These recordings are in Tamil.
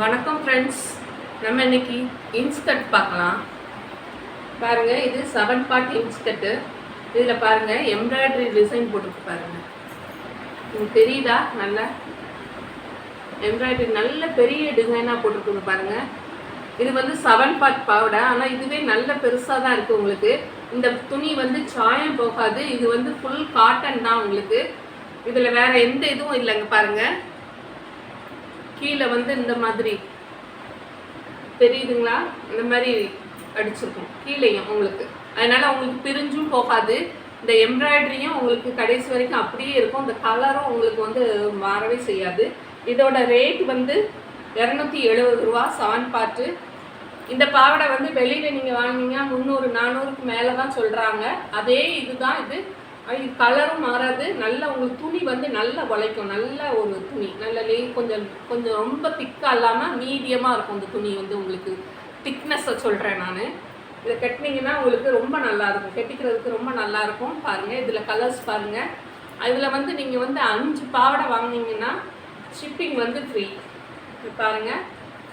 வணக்கம் ஃப்ரெண்ட்ஸ் நம்ம இன்னைக்கு இன்ஸ்கட் பார்க்கலாம். பாருங்கள் இது செவன் பார்ட் இன்ஸ்கட்டு இதில் பாருங்கள் எம்ப்ராய்டரி டிசைன் போட்டுருக்கு பாருங்கள் உங்களுக்கு தெரியுதா? நல்லா. எம்ப்ராய்டரி நல்ல பெரிய டிசைனாக போட்டிருக்குது பாருங்கள் இது வந்து செவன் பார்ட் பாவடை ஆனால் இதுவே நல்ல பெருசாக தான் இருக்குது உங்களுக்கு. இந்த துணி வந்து சாயம் போகாது. இது வந்து ஃபுல் காட்டன் தான் உங்களுக்கு. இதில் வேறு எந்த இதுவும் இல்லைங்க பாருங்கள் கீழே வந்து இந்த மாதிரி. தெரியுதுங்களா? இந்த மாதிரி அடிச்சிருக்கும். கீழேயும் உங்களுக்கு. அதனால உங்களுக்கு பிரிஞ்சும் போகாது. இந்த எம்ப்ராய்டரியும் உங்களுக்கு கடைசி வரைக்கும் அப்படியே இருக்கும். இந்த கலரும் உங்களுக்கு வந்து மாறவே செய்யாது. இதோட ரேட் வந்து இரநூத்தி எழுபது ரூபா செவன் பார்ட்டு இந்த பாவாடை வந்து வெளியில் நீங்கள் வாங்கினீங்கன்னா முந்நூறு நானூறுக்கு மேலே தான் சொல்கிறாங்க அதே இதுதான் இது. இது கலரும் மாறாது. நல்ல உங்களுக்கு துணி வந்து நல்லா உழைக்கும் நல்ல ஒரு துணி. நல்ல லே கொஞ்சம் கொஞ்சம் ரொம்ப திக்காக இல்லாமல் மீடியமாக இருக்கும் இந்த துணி வந்து உங்களுக்கு. திக்னஸை சொல்கிறேன் நான். இதை கட்டினீங்கன்னா உங்களுக்கு ரொம்ப நல்லா இருக்கும். கட்டிக்கிறதுக்கு ரொம்ப நல்லா இருக்கும். பாருங்கள் இதில் கலர்ஸ் பாருங்கள் அதில் வந்து நீங்கள் வந்து அஞ்சு பாவாடை வாங்கினீங்கன்னா ஷிப்பிங் வந்து ஃப்ரீ இது பாருங்கள்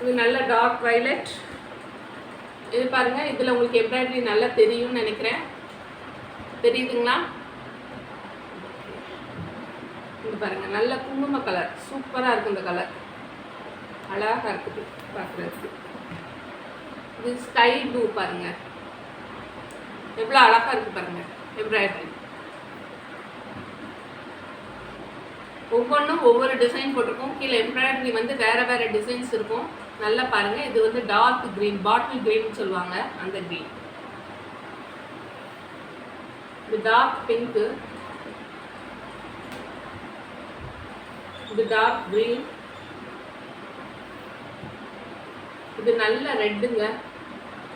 இது நல்ல டார்க் வைலட் இது பாருங்கள் இதில் உங்களுக்கு எம்ப்ராய்டரி நல்லா தெரியும்னு நினைக்கிறேன். தெரியுதுங்களா? இது பாருங்க நல்ல குங்கும கலர் சூப்பராக இருக்கு இந்த கலர் அழகாக இருக்குது பார்க்குறதுக்கு இது ஸ்கை ப்ளூ பாருங்க. எவ்வளோ அழகாக இருக்கு பாருங்க எம்ப்ராய்டரி ஒவ்வொன்றும் ஒவ்வொரு டிசைன் போட்டிருக்கோம். கீழே எம்ப்ராய்டரி வந்து வேற வேற டிசைன்ஸ் இருக்கும். நல்லா பாருங்க இது வந்து டார்க் கிரீன் பாட்டில் கிரீன் சொல்லுவாங்க அந்த கிரீன் இது டார்க் பிங்க்கு இது டார்க் க்ரீன் இது நல்ல ரெட்டுங்க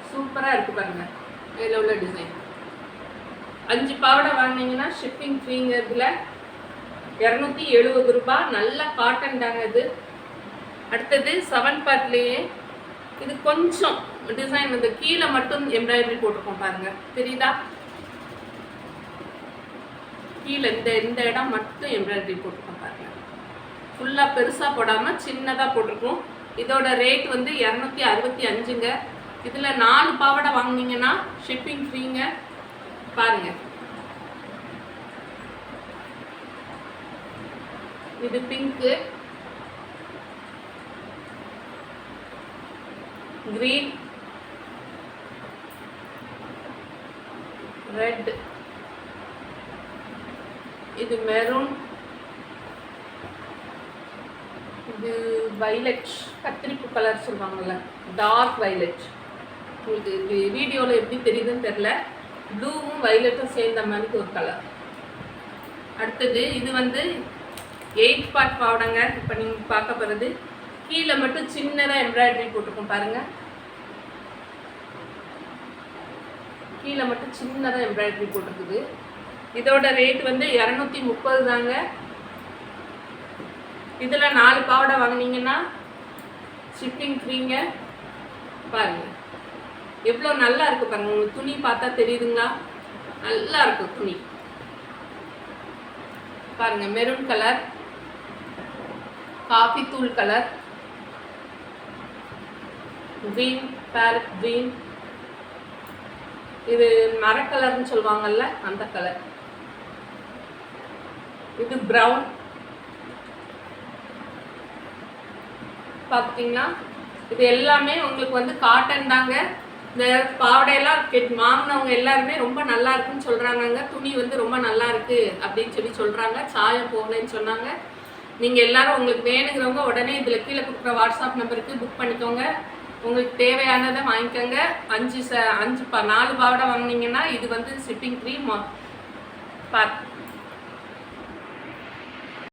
சூப்பராக இருக்கு பாருங்க. இதில் உள்ள டிசைன் அஞ்சு பாவடை வாங்கினீங்கன்னா ஷிப்பிங் ஃப்ரீங்கிறதுல இரநூத்தி எழுபது ரூபாய். நல்ல காட்டன் தாங்க இது. அடுத்தது செவன் பார்ட்லேயே இது கொஞ்சம் டிசைன் வந்து கீழே மட்டும் எம்ப்ராய்டரி போட்டிருக்கோம் பாருங்க. தெரியுதா? கீழே இந்த இந்த இடம் மட்டும் எம்ப்ராய்டரி போட்டிருக்கோம் பாருங்க. ஃபுல்லாக பெருசாக போடாமல் சின்னதாக போட்டிருக்கோம். இதோட ரேட் வந்து இரநூத்தி அறுபத்தி அஞ்சுங்க. இதில் நாலு பாவடை வாங்குனீங்கன்னா ஷிப்பிங் ஃப்ரீங்க பாருங்க. இது பிங்க்கு கிரீன் ரெட் இது மெரூன் இது வைலட் கத்திரிப்பு கலர் சொல்லுவாங்கள்ல டார்க் வைலட் உங்களுக்கு இது வீடியோவில் எப்படி தெரியுதுன்னு தெரில ப்ளூவும் வைலட்டும் சேர்ந்த மாதிரி ஒரு கலர் அடுத்தது இது வந்து எயிட் பார்ட் பாவடைங்க. இப்போ நீங்கள் பார்க்க போகிறது கீழே மட்டும் சின்னதாக எம்ப்ராய்டரி போட்டிருக்கோம் பாருங்கள் கீழே மட்டும் சின்னதாக எம்ப்ராய்டரி போட்டிருக்குது. இதோட ரேட் வந்து இரநூத்தி முப்பது தாங்க. இதில் நாலு பாவடை வாங்கினீங்கன்னா ஷிப்பிங் ஃப்ரீங்க பாருங்கள் எவ்வளோ நல்லா இருக்குது பாருங்கள் உங்களுக்கு துணி பார்த்தா தெரியுதுங்களா? நல்லா இருக்கு துணி. பாருங்கள் மெரூன் கலர் காஃபி தூள் கலர் க்ரீன் பேரட் க்ரீன் இது மரக்கலர்னு சொல்லுவாங்கல்ல அந்த கலர் இது ப்ரௌன் பார்த்துட்டிங்களா இது எல்லாமே உங்களுக்கு வந்து காட்டன் தாங்க. இந்த பாவடையெல்லாம் கெட் வாங்கினவங்க எல்லாருமே ரொம்ப நல்லா இருக்குன்னு சொல்கிறாங்கங்க துணி வந்து ரொம்ப நல்லா இருக்கு அப்படின்னு சொல்லி சொல்கிறாங்க சாயம் போகலன்னு சொன்னாங்க. நீங்கள் எல்லாரும் உங்களுக்கு வேணுங்கிறவங்க உடனே இதில் கீழே கொடுக்குற வாட்ஸ்அப் நம்பருக்கு புக் பண்ணிக்கோங்க. உங்களுக்கு தேவையானதை வாங்கிக்கோங்க. அஞ்சு ச அஞ்சு பா நாலு பாவடை வாங்கினீங்கன்னா இது வந்து ஷிப்பிங் ஃப்ரீ பாத்